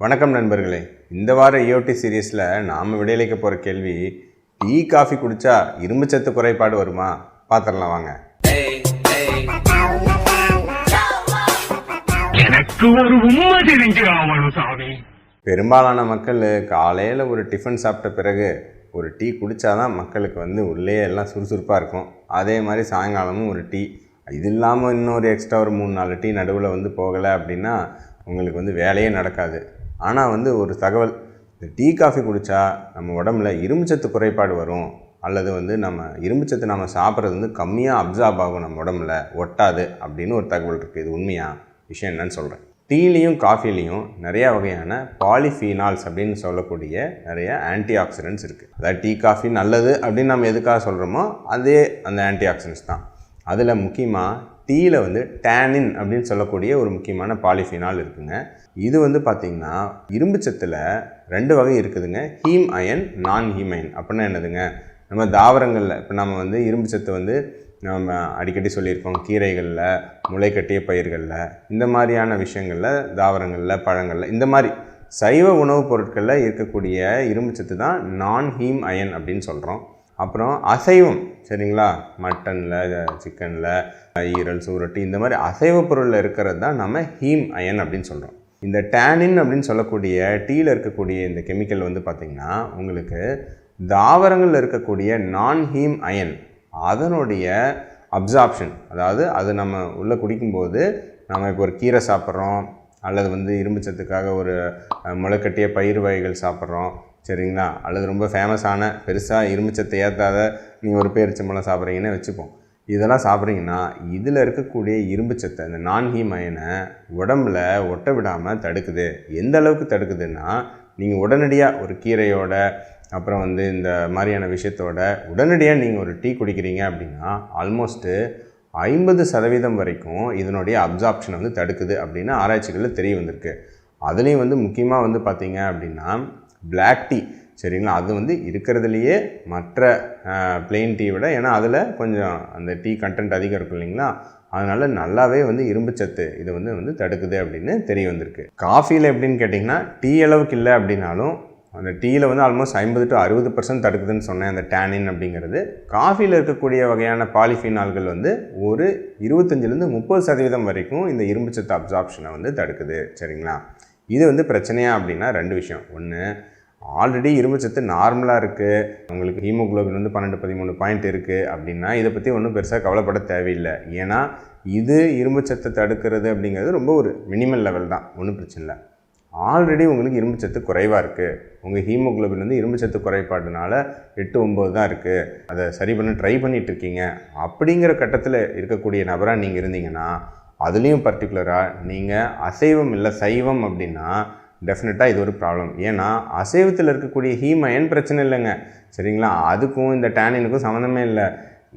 வணக்கம் நண்பர்களே. இந்த வார E இஓடி சீரீஸில் நாம் விடையளிக்க போகிற கேள்வி டீ காஃபி குடித்தா இரும்புச்சத்து குறைபாடு வருமா? பார்த்துடலாம் வாங்க. பெரும்பாலான மக்கள் காலையில் ஒரு டிஃபன் சாப்பிட்ட பிறகு ஒரு டீ குடித்தாதான் மக்களுக்கு வந்து உள்ளே எல்லாம் சுறுசுறுப்பாக இருக்கும். அதே மாதிரி சாயங்காலமும் ஒரு டீ. இது இல்லாமல் இன்னொரு எக்ஸ்ட்ரா ஒரு மூணு நாலு டீ நடுவில் வந்து போகலை அப்படின்னா உங்களுக்கு வந்து வேலையே நடக்காது. ஆனால் வந்து ஒரு தகவல் இந்த டீ காஃபி குடித்தா நம்ம உடம்புல இரும்புச்சத்து குறைபாடு வரும். அல்லது வந்து நம்ம இரும்புச்சத்து நம்ம சாப்பிட்றது வந்து கம்மியாக அப்சார்ப் ஆகும் நம்ம உடம்புல ஒட்டாது அப்படின்னு ஒரு தகவல் இருக்குது இது உண்மையாக விஷயம் என்னன்னு சொல்கிறேன் டீலையும் காஃபிலையும் நிறையா வகையான பாலிஃபீனால்ஸ் அப்படின்னு சொல்லக்கூடிய நிறைய ஆன்டி ஆக்சிடென்ட்ஸ் இருக்குது அதாவது டீ காஃபி நல்லது அப்படின்னு நம்ம எதுக்காக சொல்கிறோமோ அதே அந்த ஆன்டி ஆக்சிடென்ட்ஸ் தான். அதில் முக்கியமாக டீயில் வந்து டேனின் அப்படின்னு சொல்லக்கூடிய ஒரு முக்கியமான பாலிஃபினால் இருக்குங்க. இது வந்து பார்த்திங்கன்னா இரும்புச்சத்தில் ரெண்டு வகை இருக்குதுங்க. Heme iron non heme iron அப்படின்னா என்னதுங்க? நம்ம தாவரங்களில் இப்போ நம்ம வந்து இரும்புச்சத்து வந்து நம்ம அடிக்கடி சொல்லியிருக்கோம் கீரைகளில் முளைக்கட்டிய பயிர்களில் இந்த மாதிரியான விஷயங்களில் தாவரங்களில் பழங்களில் இந்த மாதிரி சைவ உணவுப் பொருட்களில் இருக்கக்கூடிய இரும்புச்சத்து தான் நான் ஹீம் அயன் அப்படின்னு சொல்கிறோம் அப்புறம் அசைவம் சரிங்களா? மட்டனில் சிக்கனில் ஈரல் சூரட்டி இந்த மாதிரி அசைவ பொருளில் இருக்கிறது தான் நம்ம ஹீம் அயன் அப்படின்னு சொல்கிறோம் இந்த டேனின் அப்படின்னு சொல்லக்கூடிய டீயில் இருக்கக்கூடிய இந்த கெமிக்கல் வந்து பார்த்திங்கன்னா உங்களுக்கு தாவரங்களில் இருக்கக்கூடிய நான் ஹீம் அயன் அதனுடைய அப்சார்ப்ஷன் அதாவது அது நம்ம உள்ளே குடிக்கும்போது நம்ம இப்போ ஒரு கீரை சாப்பிட்றோம் அல்லது வந்து இரும்புச்சத்துக்காக ஒரு முளைக்கட்டிய பயிர் வகைகள் சாப்பிட்றோம் சரிங்களா? அல்லது ரொம்ப ஃபேமஸான பெருசாக இரும்புச்சத்தை ஏற்றாத நீங்கள் ஒரு பேரிச்சம்பழம் சாப்பிட்றீங்கன்னு வச்சுப்போம். இதெல்லாம் சாப்பிட்றீங்கன்னா இதில் இருக்கக்கூடிய இரும்புச்சத்தை இந்த நான்கி மயனை உடம்புல ஒட்ட விடாமல் தடுக்குது. எந்த அளவுக்கு தடுக்குதுன்னா நீங்கள் உடனடியாக ஒரு கீரையோட அப்புறம் வந்து இந்த மாதிரியான விஷயத்தோட உடனடியாக நீங்கள் ஒரு டீ குடிக்கிறீங்க அப்படின்னா ஆல்மோஸ்ட்டு ஐம்பது சதவீதம் வரைக்கும் இதனுடைய அப்சார்ப்ஷனை வந்து தடுக்குது அப்படின்னு ஆராய்ச்சிகளில் தெரிய வந்திருக்கு. அதுலேயும் வந்து முக்கியமாக வந்து பார்த்தீங்க அப்படின்னா பிளாக் டீ சரிங்களா? அது வந்து இருக்கிறதுலையே மற்ற பிளெயின் டீ விட ஏன்னா அதில் கொஞ்சம் அந்த டீ கண்டென்ட் அதிகம் இருக்கும் இல்லைங்களா? அதனால் நல்லாவே வந்து இரும்புச்சத்து இதை வந்து வந்து தடுக்குது அப்படின்னு தெரிய வந்திருக்கு. காஃபியில் எப்படின்னு கேட்டிங்கன்னா டீ அளவுக்கு இல்லை அப்படின்னாலும் அந்த டீயில் வந்து ஆல்மோஸ்ட் ஐம்பது டு அறுபது பர்சன்ட் தடுக்குதுன்னு சொன்னேன் அந்த டேனின் அப்படிங்கிறது. காஃபியில் இருக்கக்கூடிய வகையான பாலிஃபினால்கள் வந்து ஒரு இருபத்தஞ்சிலேருந்து முப்பது சதவீதம் வரைக்கும் இந்த இரும்புச்சத்து அப்சார்ப்ஷனை வந்து தடுக்குது சரிங்களா? இது வந்து பிரச்சனையா அப்படின்னா ரெண்டு விஷயம். ஒன்று ஆல்ரெடி இரும்புச்சத்து நார்மலாக இருக்குது உங்களுக்கு ஹீமோகுளோபின் வந்து பன்னெண்டு பதிமூணு பாயிண்ட் இருக்குது அப்படின்னா இதை பற்றி ஒன்றும் பெருசாக கவலைப்பட தேவையில்லை. ஏன்னா இது இரும்புச்சத்தை தடுக்கிறது அப்படிங்கிறது ரொம்ப ஒரு மினிமல் லெவல் தான். ஒன்றும் பிரச்சனை இல்லை. ஆல்ரெடி உங்களுக்கு இரும்புச்சத்து குறைவாக இருக்குது உங்கள் ஹீமோகுளோபின் வந்து இரும்புச்சத்து குறைபாடுனால எட்டு ஒம்பது தான் இருக்குது அதை சரி பண்ண ட்ரை பண்ணிகிட்ருக்கீங்க அப்படிங்கிற கட்டத்தில் இருக்கக்கூடிய நபராக நீங்கள் இருந்தீங்கன்னா அதுலேயும் பர்டிகுலராக நீங்கள் அசைவம் இல்லை சைவம் அப்படின்னா டெஃபினட்டாக இது ஒரு ப்ராப்ளம் ஏன்னா அசைவத்தில் இருக்கக்கூடிய ஹீமயன் பிரச்சனை இல்லைங்க. சரிங்களா? அதுக்கும் இந்த டேனினுக்கும் சம்மந்தமே இல்லை.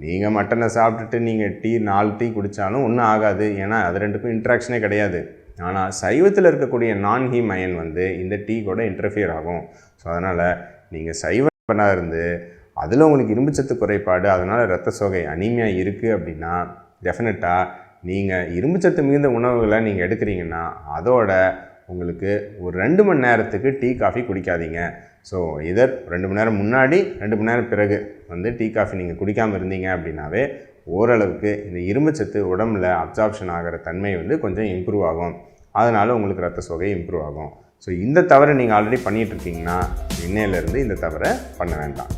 நீங்கள் மட்டனை சாப்பிட்டுட்டு நீங்கள் டீ நாலு டீ குடித்தாலும் ஒன்றும் ஆகாது. ஏன்னா அது ரெண்டுக்கும் இன்ட்ராக்ஷனே கிடையாது. ஆனால் சைவத்தில் இருக்கக்கூடிய நான் ஹீம் அயன் வந்து இந்த டீ கூட இன்டர்ஃபியர் ஆகும். ஸோ அதனால் நீங்கள் சைவனாக இருந்து அதில் உங்களுக்கு இரும்புச்சத்து குறைபாடு அதனால் ரத்த சோகை அனீமியா இருக்குது அப்படின்னா டெஃபினட்டாக நீங்கள் இரும்புச்சத்து மிகுந்த உணவுகளை நீங்கள் எடுக்கிறீங்கன்னா அதோட உங்களுக்கு ஒரு ரெண்டு மணி நேரத்துக்கு டீ காஃபி குடிக்காதீங்க. ஸோ இதர் ரெண்டு மணி நேரம் முன்னாடி ரெண்டு மணி நேரம் பிறகு வந்து டீ காஃபி நீங்கள் குடிக்காமல் இருந்தீங்க அப்படின்னாவே ஓரளவுக்கு இந்த இரும்புச்சத்து உடம்புல அப்சார்ப்ஷன் ஆகிற தன்மை வந்து கொஞ்சம் இம்ப்ரூவ் ஆகும். அதனால் உங்களுக்கு ரத்த சோகை இம்ப்ரூவ் ஆகும். ஸோ இந்த தவறை நீங்கள் ஆல்ரெடி பண்ணிகிட்டு இருக்கீங்கன்னா இன்னையிலேருந்து இந்த தவறை பண்ண வேண்டாம்.